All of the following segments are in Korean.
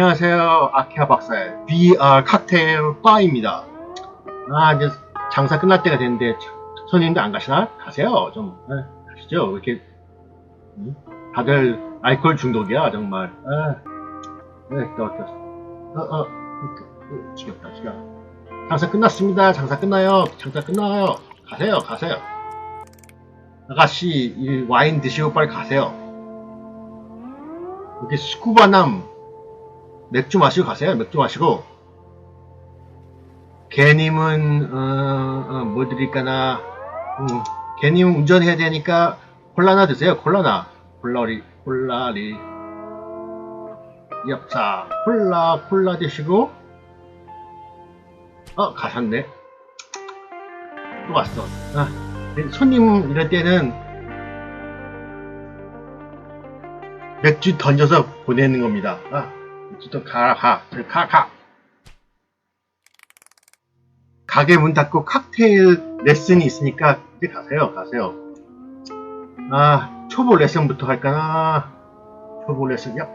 안녕하세요. 아키아 박사의 VR 칵테일 바입니다. 아, 이제 장사 끝날 때가 됐는데, 손님들 안 가시나? 가세요. 좀, 예, 가시죠. 이렇게, 음? 다들 알코올 중독이야, 정말. 아, 네, 또, 또, 어, 어, 어, 지겹다, 지겨. 장사 끝났습니다. 장사 끝나요. 장사 끝나요. 가세요, 가세요. 아가씨, 이 와인 드시고 빨리 가세요. 여기 스쿠바남 맥주 마시고 가세요. 맥주 마시고. 개님은 어, 어, 뭐 드릴까나. 음, 개님 운전해야 되니까 콜라나 드세요. 콜라나. 콜라리 콜라리. 엽사 콜라 콜라 드시고. 어 가셨네. 또 왔어. 아, 손님 이럴 때는 맥주 던져서 보내는 겁니다. 아, 또 가, 가, 저기 가, 가. 가게 문 닫고 칵테일 레슨이 있으니까 이제 가세요, 가세요. 아, 초보 레슨부터 할까나? 초보 레슨, 야.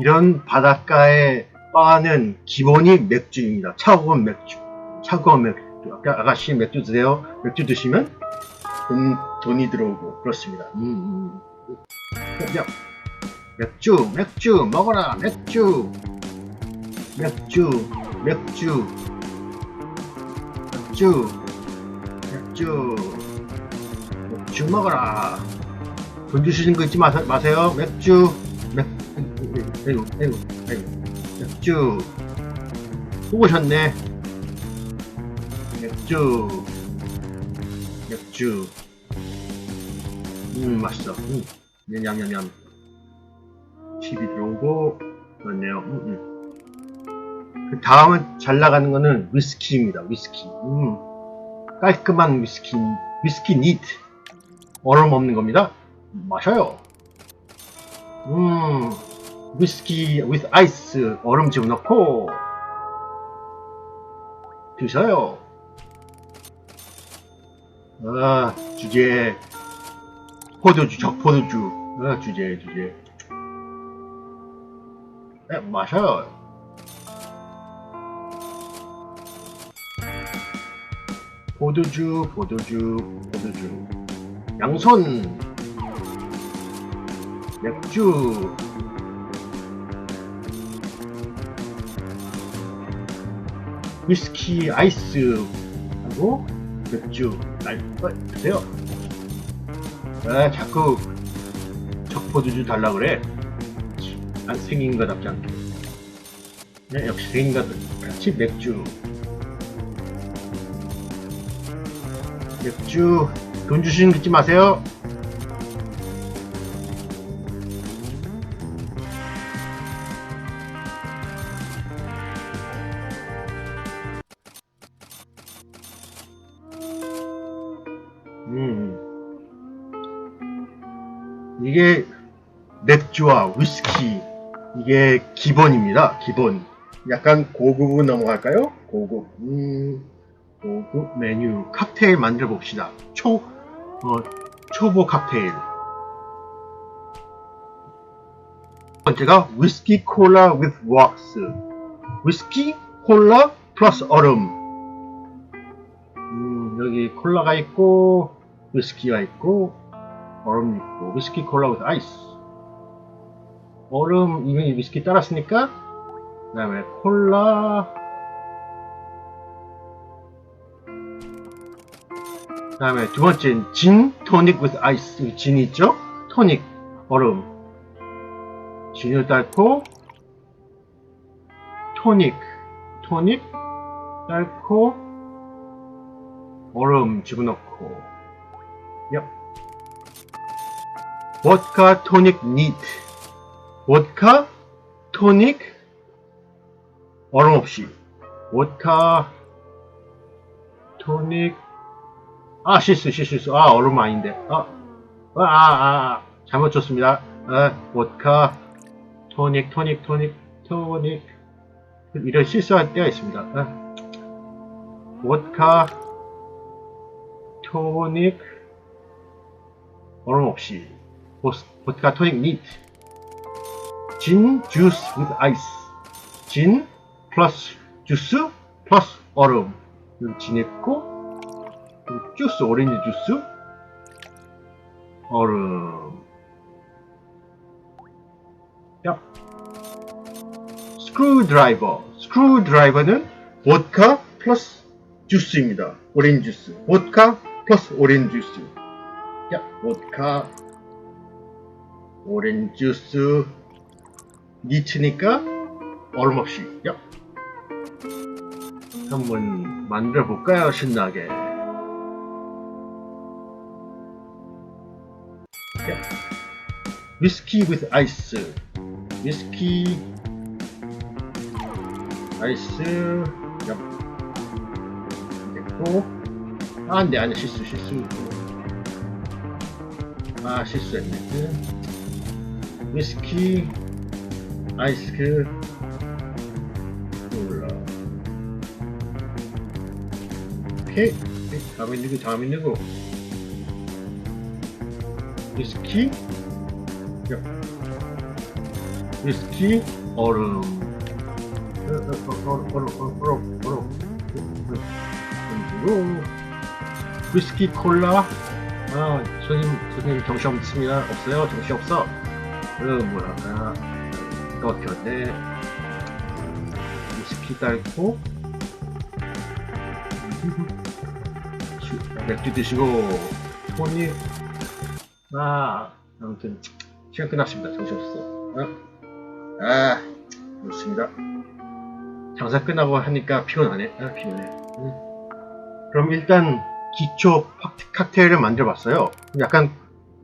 이런 바닷가의 바는 기본이 맥주입니다. 차가운 맥주. 차가운 맥주. 아까 아가씨 맥주 드세요. 맥주 드시면 돈, 돈이 들어오고 그렇습니다. 음, 음. 야, 맥주, 맥주, 먹어라, 맥주, 맥주, 맥주, 맥주, 맥주, 맥주 먹어라. 돈 주시는 거 잊지 마세, 마세요. 맥주, 맥, 아이고, 아이고, 아이고, 맥주. 또 오셨네. 맥주, 맥주. 음, 맛있어. 음. 냠냠냠. 들어오고, 그렇네요. 음, 음. 그 다음은 잘 나가는 거는 위스키입니다. 위스키. 음. 깔끔한 위스키, 위스키 니트. 얼음 없는 겁니다. 마셔요. 음, 위스키 with 아이스. 얼음 집어넣고, 드셔요. 아, 주제. 포도주, 적포도주. 아, 주제, 주제. 네, 마셔요. 포도주, 포도주, 포도주. 양손. 맥주. 위스키 아이스 하고 맥주. 날, 어, 드세요. 아, 자꾸 적포도주 달라 그래. 안 생긴 거답지 않게. 네, 역시 생긴 것 같이 맥주. 맥주. 돈 주시는 거 잊지 마세요. 음. 이게 맥주와 위스키 이게 기본입니다. 기본. 약간 고급으로 넘어갈까요? 고급. 음, 고급 메뉴 칵테일 만들어 봅시다. 초 어, 초보 칵테일. 첫 번째가 위스키 콜라 with rocks. 위스키 콜라 플러스 얼음. 음, 여기 콜라가 있고 위스키가 있고 얼음 있고 위스키 콜라 with 아이스 얼음 이미 위스키 따랐으니까 그 다음에 콜라. 그 다음에 두 번째는 진 토닉 with 아이스 진이 있죠? 토닉 얼음. 진을 딸고 토닉. 토닉 딸고 얼음 집어넣고. Yep. 보드카 토닉 니트. 보드카 토닉 얼음 없이. 보드카 토닉. 아 실수 실수 아 얼음 아닌데. 아 아 아 아, 아, 아, 잘못 쳤습니다. 아 보드카 토닉 토닉 토닉 토닉. 이런 실수할 때가 있습니다. 아, 보드카 토닉. 얼음 없이. 보스, 보드카 토닉 니트 진 주스 with ice. 진 플러스 주스 플러스 얼음. 여기 진 했고 그리고 주스 오렌지 주스 얼음. 야. 스크루 드라이버. 스크루 드라이버는 보드카 플러스 주스입니다. 오렌지 주스. 보드카 플러스 오렌지 주스. 야, 보드카 오렌지 주스 니트니까 얼음 없이. 야. 한번 만들어 볼까요? 신나게. 야. 위스키 with ice. 위스키 아이스 야. 됐고 아 안돼 안돼 실수 실수 아 실수했네 위스키 아이스 콜라. 오케이 다음 있는 거 다음 있는 거. 위스키 야. 위스키 얼음. 어, 어, 어, 얼음 얼음 얼음 얼음 얼음. 위스키 콜라 아 손님 손님 정신 없습니다 없어요. 정신 없어. 그 뭐랄까 넣었는데. 위스키 달고. 수- 맥주 드시고. 손님. 아 아무튼 시간 끝났습니다. 정신 없어. 어? 아 그렇습니다. 장사 끝나고 하니까 피곤하네. 아 피곤해. 응. 그럼 일단 기초 팍- 칵테일을 만들어 봤어요. 약간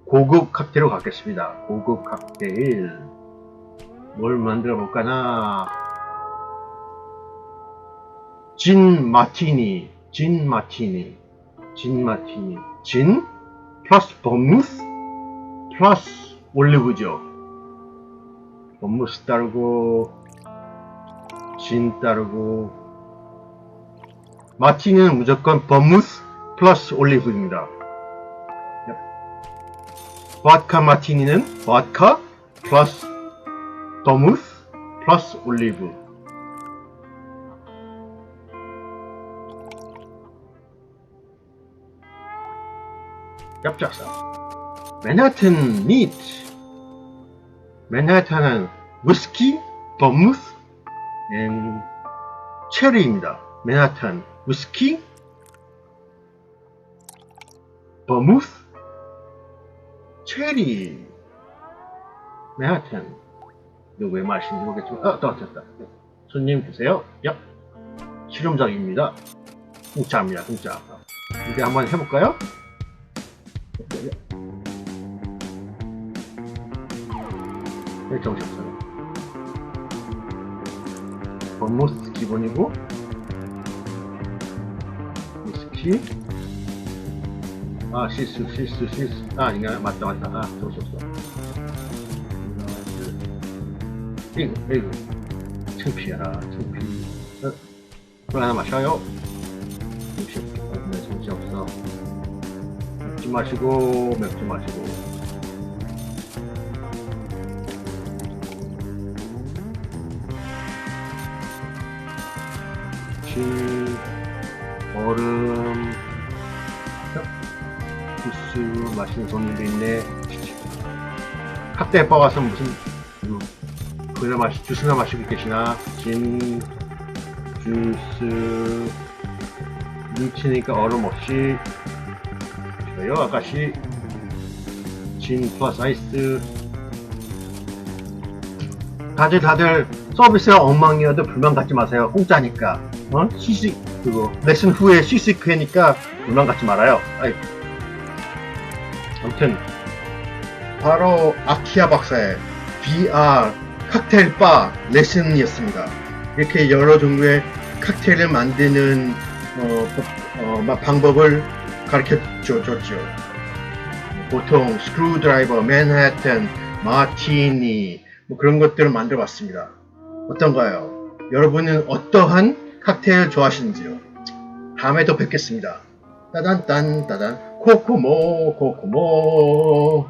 고급 칵테일로 가겠습니다. 고급 칵테일 뭘 만들어 볼까나? 진 마티니 진 마티니 진 마티니 진 플러스 버무스 플러스 올리브죠. 버무스 따르고 진 따르고 마티니는 무조건 버무스 플러스 올리브입니다. 바카 마티니는 바카 플러스 버무스 플러스 올리브 yapacaksa. 맨하튼 니트. 맨하탄은 위스키, 버무스, 앤 체리입니다. 맨하탄 위스키, 버무스, 체리. 맨하탄. 이거 왜 마시는지 모르겠지만, 아, 떨어졌다. 손님 보세요. 야, 실험장입니다. 공짜입니다, 공짜. 이제 한번 해볼까요? 네, 정신없어요. 버모스 기본이고, 위스키. 아, 실수, 실수, 실수. 아, 아닌가? 맞다, 맞다. 아, 정신없어. 이거, 이거. 창피해라, 창피. 어, 물 하나 마셔요. 정신없어. 네, 정신 없어. 맥주 마시고 맥주 마시고 실 얼음 주스 마시는 손님도 있네 칵테일 바 가서 무슨 음, 그나 마시 주스나 마시고 계시나? 진 주스 눈치니까 얼음 없이. 저요 아가씨? 진 플러스 아이스. 다들 다들 서비스가 엉망이어도 불만 갖지 마세요. 공짜니까. 어? 시식 그거. 레슨 후에 시식 회니까 불만 갖지 말아요. 아이. 아무튼. 바로 아키아 박사의 VR 칵테일 바 레슨이었습니다 이렇게 여러 종류의 칵테일을 만드는 어, 법- 어, 마- 방법을 가르쳐 줘- 줬죠. 보통 스크루드라이버, 맨하튼, 마티니 뭐 그런 것들을 만들어 봤습니다. 어떤가요? 여러분은 어떠한 칵테일 좋아하시는지요? 다음에 또 뵙겠습니다. 따단 딴 따단 코코모 코코모